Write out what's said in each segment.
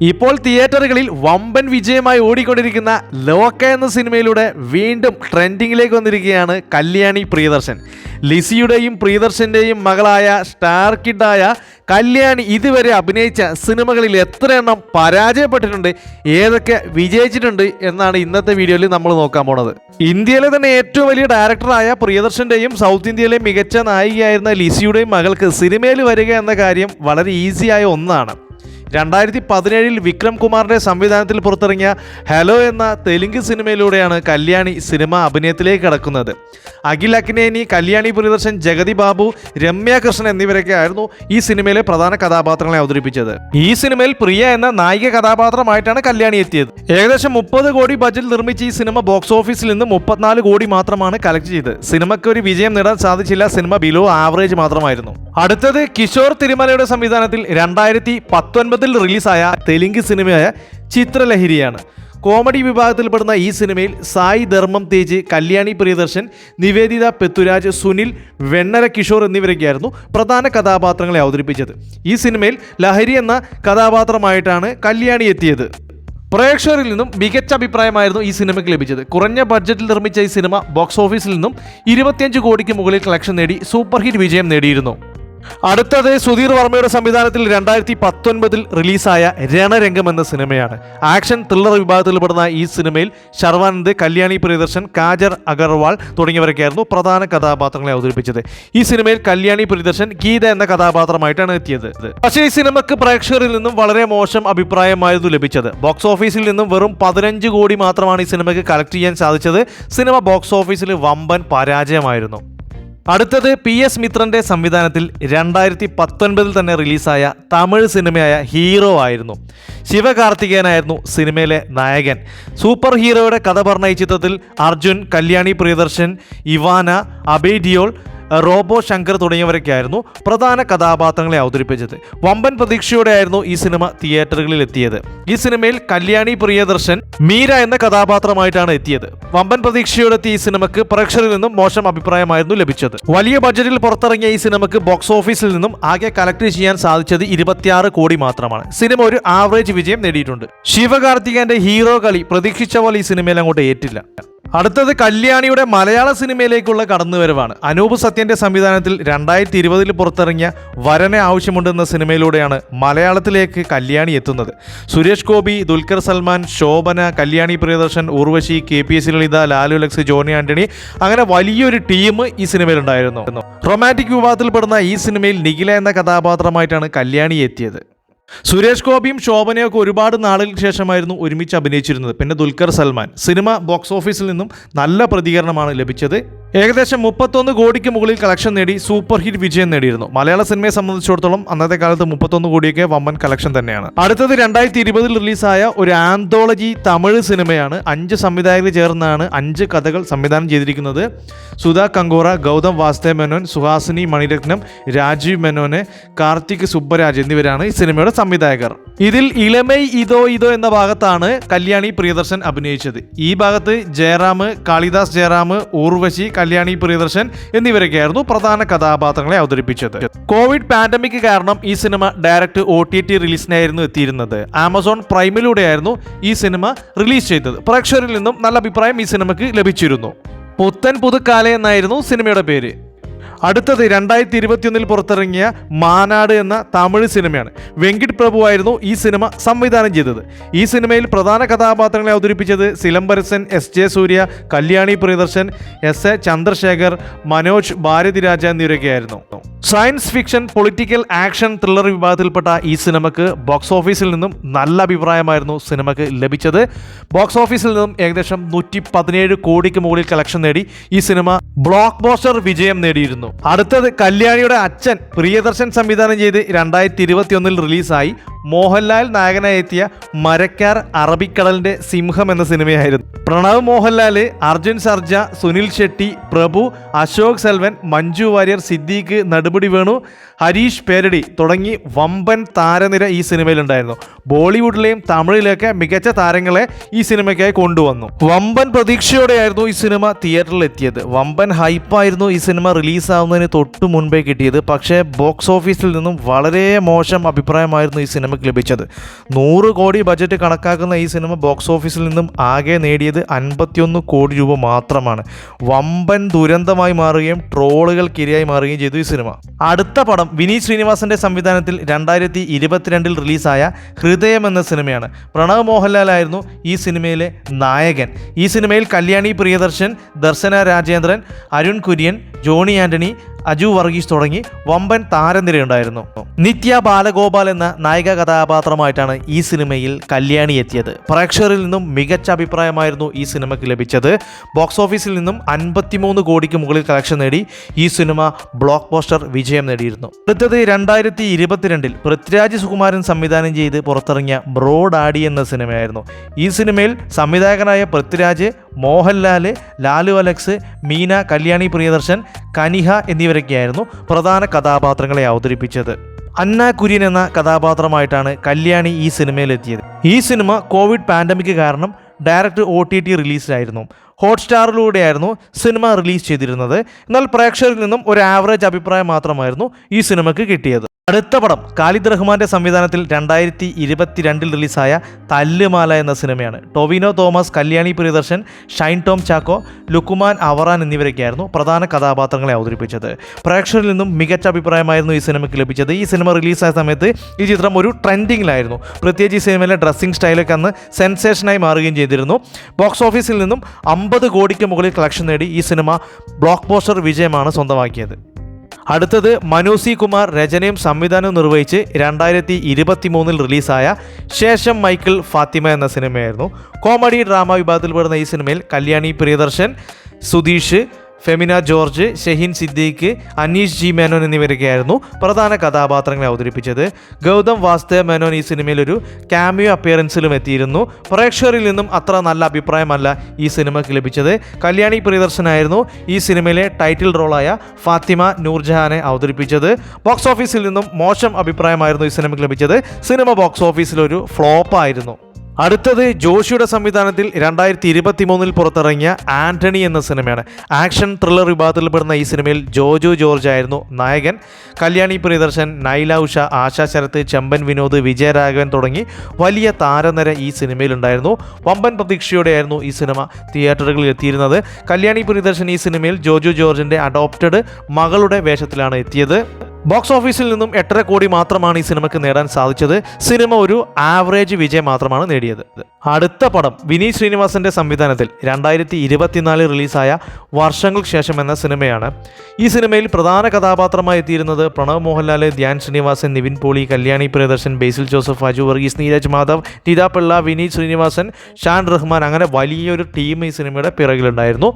ഇപ്പോൾ തിയേറ്ററുകളിൽ വമ്പൻ വിജയമായി ഓടിക്കൊണ്ടിരിക്കുന്ന ലോക്ക എന്ന സിനിമയിലൂടെ വീണ്ടും ട്രെൻഡിങ്ങിലേക്ക് വന്നിരിക്കുകയാണ് കല്യാണി പ്രിയദർശൻ. ലിസിയുടെയും പ്രിയദർശന്റെയും മകളായ സ്റ്റാർ കിഡായ കല്യാണി ഇതുവരെ അഭിനയിച്ച സിനിമകളിൽ എത്ര എണ്ണം പരാജയപ്പെട്ടിട്ടുണ്ട് ഏതൊക്കെ വിജയിച്ചിട്ടുണ്ട് എന്നാണ് ഇന്നത്തെ വീഡിയോയിൽ നമ്മൾ നോക്കാൻ പോണത്. ഇന്ത്യയിലെ തന്നെ ഏറ്റവും വലിയ ഡയറക്ടറായ പ്രിയദർശന്റെയും സൗത്ത് ഇന്ത്യയിലെ മികച്ച നായികയായിരുന്ന ലിസിയുടെയും മകൾക്ക് സിനിമയിൽ വരിക എന്ന കാര്യം വളരെ ഈസിയായ ഒന്നാണ്. രണ്ടായിരത്തി പതിനേഴിൽ വിക്രം കുമാറിന്റെ സംവിധാനത്തിൽ പുറത്തിറങ്ങിയ ഹലോ എന്ന തെലുങ്ക് സിനിമയിലൂടെയാണ് കല്യാണി സിനിമ അഭിനയത്തിലേക്ക് കടക്കുന്നത്. അഖിൽ അക്നേനി കല്യാണി പ്രിയദർശൻ ജഗതി ബാബു രമ്യ കൃഷ്ണൻ എന്നിവരൊക്കെ ആയിരുന്നു ഈ സിനിമയിലെ പ്രധാന കഥാപാത്രങ്ങളെ അവതരിപ്പിച്ചത്. ഈ സിനിമയിൽ പ്രിയ എന്ന നായിക കഥാപാത്രമായിട്ടാണ് കല്യാണി എത്തിയത്. ഏകദേശം മുപ്പത് കോടി ബജറ്റ് നിർമ്മിച്ച ഈ സിനിമ ബോക്സ് ഓഫീസിൽ നിന്ന് മുപ്പത്തിനാല് കോടി മാത്രമാണ് കളക്ട് ചെയ്തത്. സിനിമയ്ക്ക് ഒരു വിജയം നേടാൻ സാധിച്ചില്ല സിനിമ ബിലോ ആവറേജ് മാത്രമായിരുന്നു. അടുത്തത് കിഷോർ തിരുമലയുടെ സംവിധാനത്തിൽ രണ്ടായിരത്തി പത്തൊൻപതിൽ റിലീസായ തെലുങ്ക് സിനിമയായ ചിത്രലഹരിയാണ്. കോമഡി വിഭാഗത്തിൽപ്പെടുന്ന ഈ സിനിമയിൽ സായി ധർമ്മം തേജ് കല്യാണി പ്രിയദർശൻ നിവേദിത പെത്തുരാജ് സുനിൽ വെണ്ണര കിഷോർ എന്നിവരൊക്കെയായിരുന്നു പ്രധാന കഥാപാത്രങ്ങളെ അവതരിപ്പിച്ചത്. ഈ സിനിമയിൽ ലഹരി എന്ന കഥാപാത്രമായിട്ടാണ് കല്യാണി എത്തിയത്. പ്രേക്ഷകരിൽ നിന്നും മികച്ച അഭിപ്രായമായിരുന്നു ഈ സിനിമയ്ക്ക് ലഭിച്ചത്. കുറഞ്ഞ ബഡ്ജറ്റിൽ നിർമ്മിച്ച ഈ സിനിമ ബോക്സ് ഓഫീസിൽ നിന്നും ഇരുപത്തിയഞ്ച് കോടിക്ക് മുകളിൽ കളക്ഷൻ നേടി സൂപ്പർ ഹിറ്റ് വിജയം നേടിയിരുന്നു. അടുത്തത് സുധീർ വർമ്മയുടെ സംവിധാനത്തിൽ രണ്ടായിരത്തി പത്തൊൻപതിൽ റിലീസായ രണരംഗം എന്ന സിനിമയാണ്. ആക്ഷൻ ത്രില്ലർ വിഭാഗത്തിൽപ്പെടുന്ന ഈ സിനിമയിൽ ശർവാനന്ദ് കല്യാണി പ്രിയദർശൻ കാജർ അഗർവാൾ തുടങ്ങിയവരൊക്കെയായിരുന്നു പ്രധാന കഥാപാത്രങ്ങളെ അവതരിപ്പിച്ചത്. ഈ സിനിമയിൽ കല്യാണി പ്രിയദർശൻ ഗീത എന്ന കഥാപാത്രമായിട്ടാണ് എത്തിയത്. പക്ഷേ ഈ സിനിമക്ക് പ്രേക്ഷകരിൽ നിന്നും വളരെ മോശം അഭിപ്രായമായിരുന്നു ലഭിച്ചത്. ബോക്സ് ഓഫീസിൽ നിന്നും വെറും പതിനഞ്ച് കോടി മാത്രമാണ് ഈ സിനിമയ്ക്ക് കളക്ട് ചെയ്യാൻ സാധിച്ചത്. സിനിമ ബോക്സ് ഓഫീസിൽ വമ്പൻ പരാജയമായിരുന്നു. അടുത്തത് പി എസ് മിത്രന്റെ സംവിധാനത്തിൽ രണ്ടായിരത്തി പത്തൊൻപതിൽ തന്നെ റിലീസായ തമിഴ് സിനിമയായ ഹീറോ ആയിരുന്നു. ശിവകാർത്തികേയനായിരുന്നു സിനിമയിലെ നായകൻ. സൂപ്പർ ഹീറോയുടെ കഥ പറഞ്ഞ ഈ ചിത്രത്തിൽ അർജുൻ കല്യാണി പ്രിയദർശൻ ഇവാന അബേ ഡിയോൾ റോബോ ശങ്കർ തുടങ്ങിയവരൊക്കെയായിരുന്നു പ്രധാന കഥാപാത്രങ്ങളെ അവതരിപ്പിച്ചത്. വമ്പൻ പ്രതീക്ഷയോടെയായിരുന്നു ഈ സിനിമ തിയേറ്ററുകളിൽ എത്തിയത്. ഈ സിനിമയിൽ കല്യാണി പ്രിയദർശൻ മീര എന്ന കഥാപാത്രമായിട്ടാണ് എത്തിയത്. വമ്പൻ പ്രതീക്ഷയോടെത്തിയ ഈ സിനിമക്ക് പ്രേക്ഷകരിൽ നിന്നും മോശം അഭിപ്രായമായിരുന്നു ലഭിച്ചത്. വലിയ ബഡ്ജറ്റിൽ പുറത്തിറങ്ങിയ ഈ സിനിമക്ക് ബോക്സ് ഓഫീസിൽ നിന്നും ആകെ കളക്ട് ചെയ്യാൻ സാധിച്ചത് ഇരുപത്തിയാറ് കോടി മാത്രമാണ്. സിനിമ ഒരു ആവറേജ് വിജയം നേടിയിട്ടുണ്ട്. ശിവകാർത്തികന്റെ ഹീറോ കളി പ്രതീക്ഷിച്ച പോലെ ഈ സിനിമയിൽ അങ്ങോട്ട് ഏറ്റില്ല. അടുത്തത് കല്യാണിയുടെ മലയാള സിനിമയിലേക്കുള്ള കടന്നുവരവാണ്. അനൂപ് സത്യന്റെ സംവിധാനത്തിൽ രണ്ടായിരത്തി ഇരുപതിൽ പുറത്തിറങ്ങിയ വരനെ ആവശ്യമുണ്ടെന്ന സിനിമയിലൂടെയാണ് മലയാളത്തിലേക്ക് കല്യാണി എത്തുന്നത്. Suresh Gopi Dulquer Salmaan Shobana Kalyani Priyadarshan Urvashi K P S Lalitha Lalu Alex Johny Antony അങ്ങനെ വലിയൊരു ടീം ഈ സിനിമയിലുണ്ടായിരുന്നു. റൊമാന്റിക് വിവാഹത്തിൽപ്പെടുന്ന ഈ സിനിമയിൽ നിഖില എന്ന കഥാപാത്രമായിട്ടാണ് കല്യാണി എത്തിയത്. സുരേഷ് ഗോപിയും ശോഭനയൊക്കെ ഒരുപാട് നാളുകൾക്ക് ശേഷമായിരുന്നു ഒരുമിച്ച് അഭിനയിച്ചിരുന്നത്. പിന്നെ ദുൽഖർ സൽമാൻ. സിനിമ ബോക്സ് ഓഫീസിൽ നിന്നും നല്ല പ്രതികരണമാണ് ലഭിച്ചത്. ഏകദേശം മുപ്പത്തൊന്ന് കോടിക്ക് മുകളിൽ കളക്ഷൻ നേടി സൂപ്പർ ഹിറ്റ് വിജയം നേടിയിരുന്നു. മലയാള സിനിമയെ സംബന്ധിച്ചിടത്തോളം അന്നത്തെ കാലത്ത് മുപ്പത്തൊന്ന് കോടിയൊക്കെ വമ്പൻ കളക്ഷൻ തന്നെയാണ്. അടുത്തത് രണ്ടായിരത്തി ഇരുപതിൽ റിലീസായ ഒരു ആന്തോളജി തമിഴ് സിനിമയാണ് അഞ്ച് സംവിധായകർ ചേർന്നാണ് അഞ്ച് കഥകൾ സംവിധാനം ചെയ്തിരിക്കുന്നത്. സുധാ കങ്കോറ ഗൗതം വാസുദേവ് മേനോൻ സുഹാസിനി മണിരത്നം രാജീവ് മേനോന് കാർത്തിക് സുബ്ബരാജ് എന്നിവരാണ് ഈ സിനിമയുടെ സംവിധായകർ. ഇതിൽ ഇളമൈ ഇതോ ഇതോ എന്ന ഭാഗത്താണ് കല്യാണി പ്രിയദർശൻ അഭിനയിച്ചത്. ഈ ഭാഗത്ത് ജയറാം കാളിദാസ് ജയറാം ഊർവശി കല്യാണി പ്രിയദർശൻ എന്നിവരൊക്കെയായിരുന്നു പ്രധാന കഥാപാത്രങ്ങളെ അവതരിപ്പിച്ചത്. കോവിഡ് പാൻഡമിക് കാരണം ഈ സിനിമ ഡയറക്റ്റ് ഒ ടി ടി റിലീസിനായിരുന്നു എത്തിയിരുന്നത്. ആമസോൺ പ്രൈമിലൂടെയായിരുന്നു ഈ സിനിമ റിലീസ് ചെയ്തത്. പ്രേക്ഷകരിൽ നിന്നും നല്ല അഭിപ്രായം ഈ സിനിമയ്ക്ക് ലഭിച്ചിരുന്നു. പുത്തൻ പുതുക്കാല എന്നായിരുന്നു സിനിമയുടെ പേര്. അടുത്തത് രണ്ടായിരത്തി ഇരുപത്തിയൊന്നിൽ പുറത്തിറങ്ങിയ മാനാട് എന്ന തമിഴ് സിനിമയാണ്. വെങ്കിട് പ്രഭു ആയിരുന്നു ഈ സിനിമ സംവിധാനം ചെയ്തത്. ഈ സിനിമയിൽ പ്രധാന കഥാപാത്രങ്ങളെ അവതരിപ്പിച്ചത് Silambarasan S J Suryah Kalyani Priyadarshan S A Chandrasekhar Manoj Bharathiraja എന്നിവരൊക്കെയായിരുന്നു. Science fiction political action thriller വിഭാഗത്തിൽപ്പെട്ട ഈ സിനിമക്ക് ബോക്സ് ഓഫീസിൽ നിന്നും നല്ല അഭിപ്രായമായിരുന്നു സിനിമക്ക് ലഭിച്ചത്. ബോക്സ് ഓഫീസിൽ നിന്നും ഏകദേശം നൂറ്റി പതിനേഴ് കോടിക്ക് മുകളിൽ കളക്ഷൻ നേടി ഈ സിനിമ ബ്ലോക്ക് ബോസ്റ്റർ വിജയം നേടിയിരുന്നു. അടുത്തത് കല്യാണിയുടെ അച്ഛൻ പ്രിയദർശൻ സംവിധാനം ചെയ്ത് രണ്ടായിരത്തി ഇരുപത്തിയൊന്നിൽ റിലീസായി മോഹൻലാൽ നായകനായി എത്തിയ മരക്കാർ അറബിക്കടലിന്റെ സിംഹം എന്ന സിനിമയായിരുന്നു. പ്രണവ് മോഹൻലാൽ അർജുൻ സർജ സുനിൽ ഷെട്ടി പ്രഭു അശോക് സെൽവൻ മഞ്ജു വാര്യർ സിദ്ദീഖ് നടുപടി വേണു ഹരീഷ് പേരടി തുടങ്ങി വമ്പൻ താരനിര ഈ സിനിമയിലുണ്ടായിരുന്നു. ബോളിവുഡിലെയും തമിഴിലെയൊക്കെ മികച്ച താരങ്ങളെ ഈ സിനിമയ്ക്കായി കൊണ്ടുവന്നു. വമ്പൻ പ്രതീക്ഷയോടെയായിരുന്നു ഈ സിനിമ തിയേറ്ററിൽ എത്തിയത് വമ്പൻ ഹൈപ്പായിരുന്നു ഈ സിനിമ റിലീസാവുന്നതിന് തൊട്ടു മുൻപേ കിട്ടിയത്. പക്ഷേ ബോക്സ് ഓഫീസിൽ നിന്നും വളരെ മോശം അഭിപ്രായമായിരുന്നു ഈ സിനിമ സിനിമയ്ക്ക് ലഭിച്ചത്. നൂറ് കോടി ബജറ്റ് കണക്കാക്കുന്ന ഈ സിനിമ ബോക്സ് ഓഫീസിൽ നിന്നും ആകെ നേടിയത് അൻപത്തിയൊന്ന് കോടി രൂപ മാത്രമാണ്. വമ്പൻ ദുരന്തമായി മാറുകയും ട്രോളുകൾക്കിരയായി മാറുകയും ചെയ്തു ഈ സിനിമ അടുത്ത പടം വിനീത് ശ്രീനിവാസന്റെ സംവിധാനത്തിൽ രണ്ടായിരത്തി ഇരുപത്തിരണ്ടിൽ റിലീസായ ഹൃദയം എന്ന സിനിമയാണ് പ്രണവ് മോഹൻലാലായിരുന്നു ഈ സിനിമയിലെ നായകൻ. ഈ സിനിമയിൽ കല്യാണി പ്രിയദർശൻ ദർശന രാജേന്ദ്രൻ അരുൺ കുര്യൻ ജോണി ആന്റണി അജു വർഗീസ് തുടങ്ങി വമ്പൻ താരനിരയുണ്ടായിരുന്നു. നിത്യ ബാലഗോപാൽ എന്ന നായിക കഥാപാത്രമായിട്ടാണ് ഈ സിനിമയിൽ കല്യാണി എത്തിയത്. പ്രേക്ഷകരിൽ നിന്നും മികച്ച അഭിപ്രായമായിരുന്നു ഈ സിനിമയ്ക്ക് ലഭിച്ചത്. ബോക്സ് ഓഫീസിൽ നിന്നും അൻപത്തിമൂന്ന് കോടിക്ക് മുകളിൽ കളക്ഷൻ നേടി. ഈ സിനിമ ബ്ലോക്ക് പോസ്റ്റർ വിജയം നേടിയിരുന്നു. അടുത്തത് രണ്ടായിരത്തി ഇരുപത്തിരണ്ടിൽ പൃഥ്വിരാജ് സുകുമാരൻ സംവിധാനം ചെയ്ത് പുറത്തിറങ്ങിയ ബ്രോഡ് ആഡി എന്ന സിനിമയായിരുന്നു. ഈ സിനിമയിൽ സംവിധായകനായ പൃഥ്വിരാജ് മോഹൻലാൽ ലാലു അലക്സ് മീന കല്യാണി പ്രിയദർശൻ കനിഹ എന്നിവരൊക്കെയായിരുന്നു പ്രധാന കഥാപാത്രങ്ങളെ അവതരിപ്പിച്ചത്. അന്ന കുര്യൻ എന്ന കഥാപാത്രമായിട്ടാണ് കല്യാണി ഈ സിനിമയിലെത്തിയത്. ഈ സിനിമ കോവിഡ് പാൻഡമിക് കാരണം ഡയറക്റ്റ് ഒ ടി ടി റിലീസിലായിരുന്നു. ഹോട്ട്സ്റ്റാറിലൂടെയായിരുന്നു സിനിമ റിലീസ് ചെയ്തിരുന്നത്. എന്നാൽ പ്രേക്ഷകരിൽ നിന്നും ഒരു ആവറേജ് അഭിപ്രായം മാത്രമായിരുന്നു ഈ സിനിമയ്ക്ക് കിട്ടിയത്. അടുത്ത പടം ഖാലിദ് റഹ്മാന്റെ സംവിധാനത്തിൽ രണ്ടായിരത്തി ഇരുപത്തിരണ്ടിൽ റിലീസായ തല്ലുമാല എന്ന സിനിമയാണ്. ടൊവിനോ തോമസ് കല്യാണി പ്രിയദർശൻ ഷൈൻ ടോം ചാക്കോ ലുക്കുമാൻ അവറാൻ എന്നിവരൊക്കെയായിരുന്നു പ്രധാന കഥാപാത്രങ്ങളെ അവതരിപ്പിച്ചത്. പ്രേക്ഷകരിൽ നിന്നും മികച്ച അഭിപ്രായമായിരുന്നു ഈ സിനിമയ്ക്ക് ലഭിച്ചത്. ഈ സിനിമ റിലീസായ സമയത്ത് ഈ ചിത്രം ഒരു ട്രെൻഡിങ്ങിലായിരുന്നു. പ്രത്യേകിച്ച് ഈ സിനിമയിലെ ഡ്രസ്സിംഗ് സ്റ്റൈലൊക്കെ അന്ന് സെൻസേഷനായി മാറുകയും ചെയ്തിരുന്നു. ബോക്സ് ഓഫീസിൽ നിന്നും അമ്പത് കോടിക്ക് മുകളിൽ കളക്ഷൻ നേടി ഈ സിനിമ ബ്ലോക്ക് പോസ്റ്റർ വിജയമാണ് സ്വന്തമാക്കിയത്. അടുത്തത് മനു സി കുമാർ രചനയും സംവിധാനവും നിർവഹിച്ച് രണ്ടായിരത്തി ഇരുപത്തി മൂന്നിൽ റിലീസായ ശേഷം മൈക്കിൾ ഫാത്തിമ എന്ന സിനിമയായിരുന്നു. കോമഡി ഡ്രാമ വിഭാഗത്തിൽ പെടുന്ന ഈ സിനിമയിൽ കല്യാണി പ്രിയദർശൻ സുധീഷ് ഫെമിന ജോർജ് ഷഹീൻ സിദ്ദീഖ് അനീഷ് ജി മേനോൻ എന്നിവരൊക്കെയായിരുന്നു പ്രധാന കഥാപാത്രങ്ങളെ അവതരിപ്പിച്ചത്. ഗൗതം വാസ്തവ മേനോൻ ഈ സിനിമയിൽ ഒരു ക്യാമിയോ അപ്പിയറൻസിലും എത്തിയിരുന്നു. പ്രേക്ഷകരിൽ നിന്നും അത്ര നല്ല അഭിപ്രായമല്ല ഈ സിനിമയ്ക്ക് ലഭിച്ചത്. കല്യാണി പ്രിയദർശനായിരുന്നു ഈ സിനിമയിലെ ടൈറ്റിൽ റോളായ ഫാത്തിമ നൂർജഹാനെ അവതരിപ്പിച്ചത്. ബോക്സ് ഓഫീസിൽ നിന്നും മോശം അഭിപ്രായമായിരുന്നു ഈ സിനിമയ്ക്ക് ലഭിച്ചത്. സിനിമ ബോക്സ് ഓഫീസിലൊരു ഫ്ലോപ്പായിരുന്നു. അടുത്തത് ജോഷിയുടെ സംവിധാനത്തിൽ രണ്ടായിരത്തി ഇരുപത്തി മൂന്നിൽ പുറത്തിറങ്ങിയ ആന്റണി എന്ന സിനിമയാണ്. ആക്ഷൻ ത്രില്ലർ വിഭാഗത്തിൽപ്പെടുന്ന ഈ സിനിമയിൽ ജോജു ജോർജ് ആയിരുന്നു നായകൻ. കല്യാണി പ്രിയദർശൻ നൈല ഉഷ ആശാ ശരത്ത് ചെമ്പൻ വിനോദ് വിജയരാഘവൻ തുടങ്ങി വലിയ താരനിര ഈ സിനിമയിലുണ്ടായിരുന്നു. വമ്പൻ പ്രതീക്ഷയോടെയായിരുന്നു ഈ സിനിമ തിയേറ്ററുകളിൽ എത്തിയിരുന്നത്. കല്യാണി പ്രിയദർശൻ ഈ സിനിമയിൽ ജോജു ജോർജിന്റെ അഡോപ്റ്റഡ് മകളുടെ വേഷത്തിലാണ് എത്തിയത്. ബോക്സ് ഓഫീസിൽ നിന്നും എട്ടര കോടി മാത്രമാണ് ഈ സിനിമയ്ക്ക് നേടാൻ സാധിച്ചത്. സിനിമ ഒരു ആവറേജ് വിജയം മാത്രമാണ് നേടിയത്. അടുത്ത പടം വിനീത് ശ്രീനിവാസന്റെ സംവിധാനത്തിൽ രണ്ടായിരത്തി ഇരുപത്തിനാലിൽ റിലീസായ വർഷങ്ങൾക്ക് ശേഷം എന്ന സിനിമയാണ്. ഈ സിനിമയിൽ പ്രധാന കഥാപാത്രമായി എത്തിയിരുന്നത് പ്രണവ് മോഹൻലാൽ ധ്യാൻ ശ്രീനിവാസൻ നിവിൻ പോളി കല്യാണി പ്രിയദർശൻ ബേസിൽ ജോസഫ് അജു വർഗീസ് നീരജ് മാധവ് നിത പിള്ള വിനീത് ശ്രീനിവാസൻ ഷാൻ റഹ്മാൻ അങ്ങനെ വലിയൊരു ടീം ഈ സിനിമയുടെ പിറകിലുണ്ടായിരുന്നു.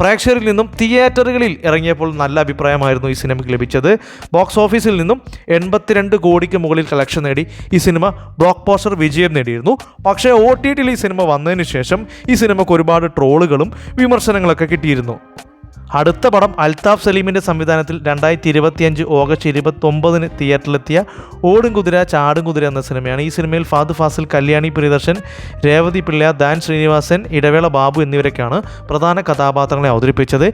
പ്രേക്ഷകരിൽ നിന്നും തിയേറ്ററുകളിൽ ഇറങ്ങിയപ്പോൾ നല്ല അഭിപ്രായമായിരുന്നു ഈ സിനിമയ്ക്ക് ലഭിച്ചത്. ബോക്സ് ഓഫീസിൽ നിന്നും എൺപത്തിരണ്ട് കോടിക്ക് മുകളിൽ കളക്ഷൻ നേടി. ഈ സിനിമ ബ്ലോക്ക് പോസ്റ്റർ വിജയം നേടിയിരുന്നു. പക്ഷേ ഒ ടി ടിയിൽ ഈ സിനിമ വന്നതിന് ശേഷം ഈ സിനിമയ്ക്ക് ഒരുപാട് ട്രോളുകളും വിമർശനങ്ങളൊക്കെ കിട്ടിയിരുന്നു. അടുത്ത പടം അൽതാഫ് സലീമിന്റെ സംവിധാനത്തിൽ രണ്ടായിരത്തി ഇരുപത്തിയഞ്ച് ഓഗസ്റ്റ് ഇരുപത്തൊമ്പതിന് തിയേറ്ററിലെത്തിയ ഓടും കുതിര ചാടും കുതിര എന്ന സിനിമയാണ് ഈ സിനിമയിൽ ഫാദ് ഫാസിൽ കല്യാണി പ്രിയദർശൻ രേവതി പിള്ള ദാൻ ശ്രീനിവാസൻ ഇടവേള ബാബു എന്നിവരൊക്കെയാണ് പ്രധാന കഥാപാത്രങ്ങളെ അവതരിപ്പിച്ചത്.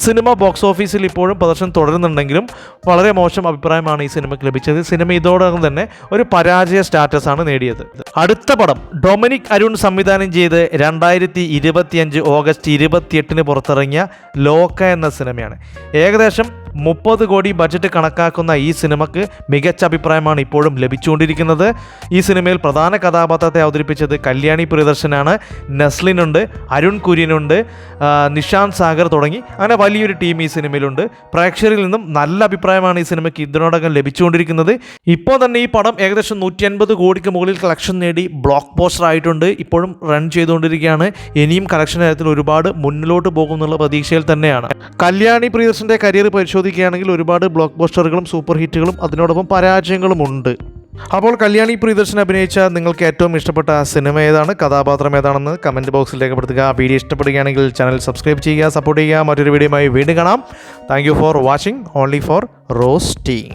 സിനിമ ബോക്സ് ഓഫീസിൽ ഇപ്പോഴും പ്രദർശനം തുടരുന്നുണ്ടെങ്കിലും വളരെ മോശം അഭിപ്രായമാണ് ഈ സിനിമയ്ക്ക് ലഭിച്ചത്. സിനിമ ഇതോടൊപ്പം തന്നെ ഒരു പരാജയ സ്റ്റാറ്റസാണ് നേടിയത്. അടുത്ത പടം ഡൊമിനിക് അരുൺ സംവിധാനം ചെയ്ത് രണ്ടായിരത്തി ഇരുപത്തിയഞ്ച് ഓഗസ്റ്റ് ഇരുപത്തിയെട്ടിന് പുറത്തിറങ്ങിയ ലോക്ക എന്ന സിനിമയാണ്. ഏകദേശം മുപ്പത് കോടി ബജറ്റ് കണക്കാക്കുന്ന ഈ സിനിമയ്ക്ക് മികച്ച അഭിപ്രായമാണ് ഇപ്പോഴും ലഭിച്ചുകൊണ്ടിരിക്കുന്നത്. ഈ സിനിമയിൽ പ്രധാന കഥാപാത്രത്തെ അവതരിപ്പിച്ചത് കല്യാണി പ്രിയദർശനാണ്. നസ്ലിനുണ്ട് അരുൺ കുര്യനുണ്ട് നിഷാന്ത് സാഗർ തുടങ്ങി. അങ്ങനെ വലിയൊരു ടീം ഈ സിനിമയിലുണ്ട്. പ്രേക്ഷകരിൽ നിന്നും നല്ല അഭിപ്രായമാണ് ഈ സിനിമയ്ക്ക് ഇതിനോടകം ലഭിച്ചുകൊണ്ടിരിക്കുന്നത്. ഇപ്പോൾ തന്നെ ഈ പടം ഏകദേശം നൂറ്റി അൻപത് കോടിക്ക് മുകളിൽ കളക്ഷൻ നേടി ബ്ലോക്ക് പോസ്റ്റർ ആയിട്ടുണ്ട്. ഇപ്പോഴും റൺ ചെയ്തുകൊണ്ടിരിക്കുകയാണ്. ഇനിയും കളക്ഷൻ കാര്യത്തിൽ ഒരുപാട് മുന്നിലോട്ട് പോകുമെന്നുള്ള പ്രതീക്ഷയിൽ തന്നെയാണ്. കല്യാണി പ്രിയദർശന്റെ കരിയർ പരിശോധിക്കുകയാണെങ്കിൽ ഒരുപാട് ബ്ലോക്ക് ബോസ്റ്ററുകളും സൂപ്പർ ഹിറ്റുകളും അതിനോടൊപ്പം പരാജയങ്ങളും ഉണ്ട്. അപ്പോൾ കല്യാണി പ്രിയദർശൻ അഭിനയിച്ച നിങ്ങൾക്ക് ഏറ്റവും ഇഷ്ടപ്പെട്ട സിനിമ ഏതാണ്? കഥാപാത്രം ഏതാണെന്ന് കമന്റ് ബോക്സിൽ രേഖപ്പെടുത്തുക. വീഡിയോ ഇഷ്ടപ്പെടുകയാണെങ്കിൽ ചാനൽ സബ്സ്ക്രൈബ് ചെയ്യുക സപ്പോർട്ട് ചെയ്യുക. മറ്റൊരു വീഡിയോയുമായി വീണ്ടും കാണാം. Thank for watching only for rose team